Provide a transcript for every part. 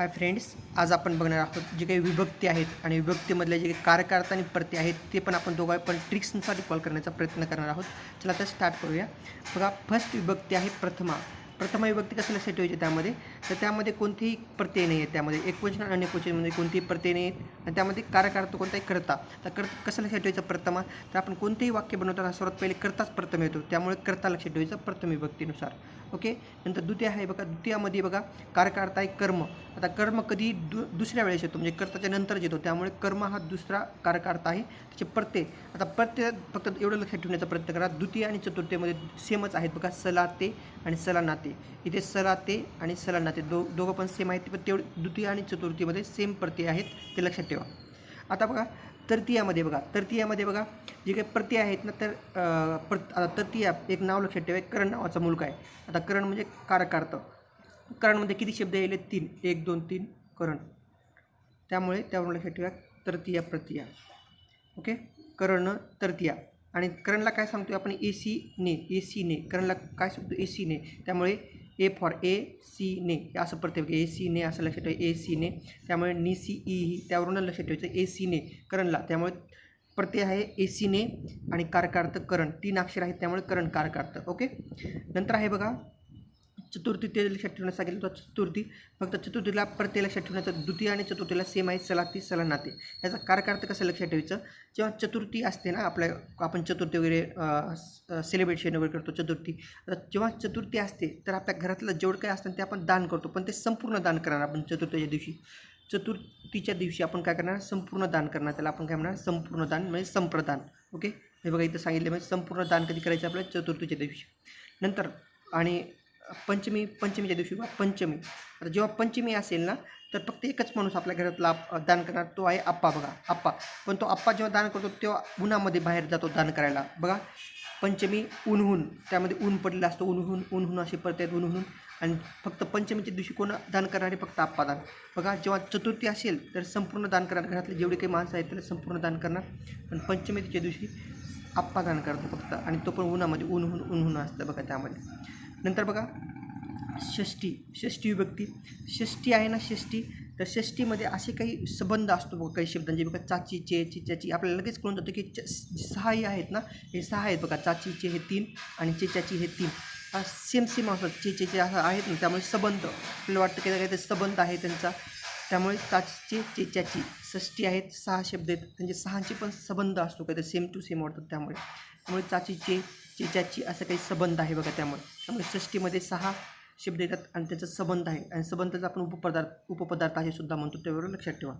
Hi friends आज आपण बघणार आहोत जे काही विभक्ती आहेत आणि विभक्तीमधले जे काही कारकार्थ आणि प्रत्यय आहेत ते पण आपण दोघं पण ट्रिक्सनुसार कॉल करण्याचा प्रयत्न करणार आहोत. चला आता स्टार्ट करूया. बघा फर्स्ट विभक्ती आहे प्रथमा. प्रथमा विभक्ती कसं लक्षात ठेवायची त्यामध्ये? तर त्यामध्ये कोणतीही प्रत्यय नाही आहेत त्यामध्ये. एकवचन आणि अनेकवचनमध्ये कोणतेही प्रत्यय नाही आहेत आणि त्यामध्ये कारकार्थ कोणताही करता. तर कर कसं लक्षात ठेवायचं प्रथमा? तर आपण कोणतेही वाक्य बनवताना सर्वात पहिले करताच प्रथम येतो. त्यामुळे करता लक्षात ठेवायचं प्रथम विभक्तीनुसार ओके? नंतर द्वितीय आहे बघा. द्वितीयामध्ये बघा कारकार्थ आहे कर्म. आता कर्म कधी दु दुसऱ्या वेळेस येतो. म्हणजे कर्ताच्या नंतरच येतो. त्यामुळे कर्म हा दुसरा कारकार्थ आहे. त्याचे प्रत्यय. आता प्रत्यय फक्त एवढं लक्षात ठेवण्याचा प्रयत्न करा. द्वितीय आणि चतुर्थीमध्ये सेमच आहेत बघा. सलाते आणि सलानाते इथे सलाते आणि सलानाते दो दोघं पण सेम आहेत पण तेवढे द्वितीय आणि चतुर्थीमध्ये सेम प्रत्यय आहेत ते लक्षात ठेवा. आता बघा तृतीयामध्ये बघा तृतीयामध्ये बघा जे काही प्रत्यय आहेत ना तर प्र आता तृतीया एक नाव लक्षात ठेवा एक करण नावाचा मुलगा आहे. आता करण म्हणजे कारकार्थ करणमध्ये किती शब्द येईल तीन. एक दोन तीन करण. त्यामुळे त्यावरून लक्षात ठेवा तृतीया प्रतिया. ओके? करण तृतीया. आणि करणला काय सांगतो आपण? ए सी ने. ए सी ने. करणला काय सांगतो ए सी ने. त्यामुळे ए फॉर ए सी ने. असं प्रत्येक ए सी ने असं लक्षात ठेवा. ए सी ने. त्यामुळे नि सी ई ही त्यावरून लक्षात ठेवायचं. ए सी ने. करणला. त्यामुळे प्रत्यय आहे ए सी ने आणि कारकार्थ करण. तीन अक्षर आहेत त्यामुळे करण कारकार्थ. ओके? नंतर आहे बघा. चतुर्थी ते लक्षात ठेवण्यास सांगितलं तर चतुर्थी. फक्त चतुर्थीला प्रत्यय लक्षात ठेवण्याचं द्वितीय आणि चतुर्थीला सेम आहे सलाती सलानाते. याचा कारकार्थ कसं लक्षात ठेवायचं? जेव्हा चतुर्थी असते ना आपल्या आपण चतुर्थी वगैरे सेलिब्रेशन वगैरे करतो चतुर्थी. जेव्हा चतुर्थी असते तर आपल्या घरातलं जेवढं काही असतं ते आपण दान करतो. पण ते संपूर्ण दान करणार आपण चतुर्थीच्या दिवशी. चतुर्थीच्या दिवशी आपण काय करणार? संपूर्ण दान करणार. त्याला आपण काय म्हणणार? संपूर्ण दान म्हणजे संप्रदान. ओके? हे बघा इथं सांगितलं म्हणजे संपूर्ण दान कधी करायचं आपल्या चतुर्थीच्या दिवशी. नंतर आणि पंचमी पंचमीच्या दिवशी किंवा पंचमी. आता जेव्हा पंचमी असेल ना तर फक्त एकच माणूस आपल्या घरातला दान करणार तो आहे आप्पा बघा आप्पा. पण तो आप्पा जेव्हा दान करतो तेव्हा उन्हामध्ये बाहेर जातो दान करायला. बघा पंचमी ऊनहून त्यामध्ये ऊन पडलेलं असतं ऊनहून ऊनहून असे परत आहेत ऊनहून. आणि फक्त पंचमीच्या दिवशी कोण दान करणारे? फक्त आप्पा दान. बघा जेव्हा चतुर्थी असेल तर संपूर्ण दान करणार. घरातले जेवढे काही माणसं आहेत त्याला संपूर्ण दान करणार. पण पंचमीच्या दिवशी आप्पा दान करतो फक्त. आणि तो पण उन्हामध्ये ऊनहून ऊनहून असतं बघा त्यामध्ये. नंतर बघा षष्टी षष्टी विभक्ती. षष्टी आहे ना षष्टी तर षष्टीमध्ये असे काही संबंध असतो बघा काही शब्दांचे म्हणजे बघा चाचीचे चिच्याची आपल्याला लगेच कळून जातो की च सहाही आहेत ना हे सहा आहेत बघा. चाचीचे हे तीन आणि चेच्याची हे तीन. सेम सेम असतात. चेचेचे असं आहेत ना त्यामुळे संबंध. आपल्याला वाटतं की काहीतरी संबंध आहे त्यांचा. त्यामुळे चाचीचे चेच्याची षष्टी आहेत सहा शब्द आहेत. त्यांचे सहांचे पण संबंध असतो काहीतरी सेम टू सेम वाटतात त्यामुळे. त्यामुळे चाचीचे चेच्याची असं काही संबंध आहे बघा त्यामुळे. त्यामुळे षष्टीमध्ये सहा शब्द येतात आणि त्याचा संबंध आहे. आणि संबंधाचा आपण उपपदार्थ उपपदार्थ आहे सुद्धा म्हणतो त्यावर लक्षात ठेवा.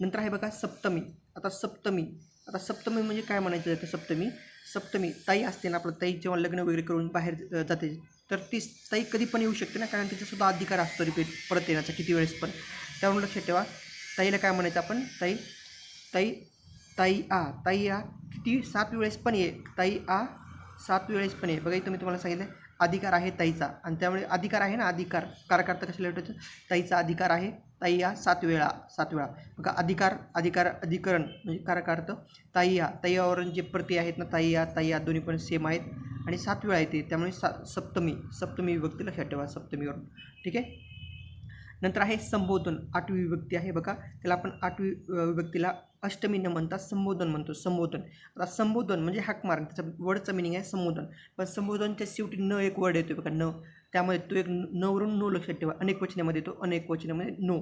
नंतर आहे बघा सप्तमी. आता सप्तमी आता सप्तमी म्हणजे काय म्हणायचं जातं सप्तमी? सप्तमी ताई असते ना आपलं ताई जेव्हा लग्न वगैरे करून बाहेर जाते तर ती ताई कधी पण येऊ शकते ना कारण तिचासुद्धा अधिकार असतो रिपीट परत येण्याचा किती वेळेस पण. त्यावरून लक्षात ठेवा. ताईला काय म्हणायचं आपण? ताई ताई ताई आ ताई आ किती सात वेळेस पण ये. ताई आ सात वेळेस पण आहे. बघा तुम्ही तुम्हाला सांगितलं अधिकार आहे ताईचा. आणि त्यामुळे अधिकार आहे ना अधिकार. कारकार्थ कशाला भेटायचं ताईचा अधिकार आहे. ताई हा सात वेळा सात वेळा. बघा अधिकार अधिकार अधिकरण म्हणजे कारकार्थ ताई हा ताईयावरून जे प्रती आहेत ना ताई हा ताई हा दोन्ही पण सेम आहेत. आणि सात वेळा येते. त्यामुळे सा सप्तमी सप्तमी विभक्ती लक्षात ठेवा सप्तमीवरून. ठीक आहे? नंतर आहे संबोधन आठवी विभक्ती आहे बघा. त्याला आपण आठवी विभक्तीला अष्टमी न म्हणता संबोधन म्हणतो संबोधन. आता संबोधन म्हणजे हाक मारण त्याचा वर्डचा मिनिंग आहे संबोधन. पण संबोधनच्या शेवटी न एक वर्ड येतो बघा न. त्यामध्ये तो एक नवरून नो लक्षात ठेवा. अनेक वचनामध्ये तो अनेक वचनामध्ये नो.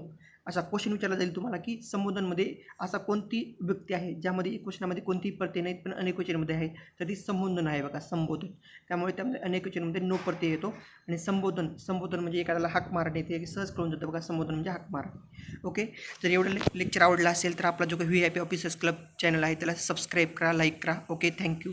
असा क्वेश्चन विचारला जाईल तुम्हाला की संबोधनमध्ये असा कोणती व्यक्ती आहे ज्यामध्ये एक क्वेश्चनामध्ये कोणतीही प्रत्यय नाहीत पण अनेक वचनामध्ये आहे तर ती संबोधन आहे बघा संबोधन. त्यामुळे त्यामध्ये अनेक वचनामध्ये नो प्रत्यय येतो आणि संबोधन संबोधन म्हणजे एखाद्याला हाक मारणे ते सहज कळून जातं बघा संबोधन म्हणजे हाक मारणे. ओके? जर एवढं लेक्चर आवडलं असेल तर आपला जो काही V I P officers club channel आहे त्याला सबस्क्राईब करा लाईक करा. ओके? थँक्यू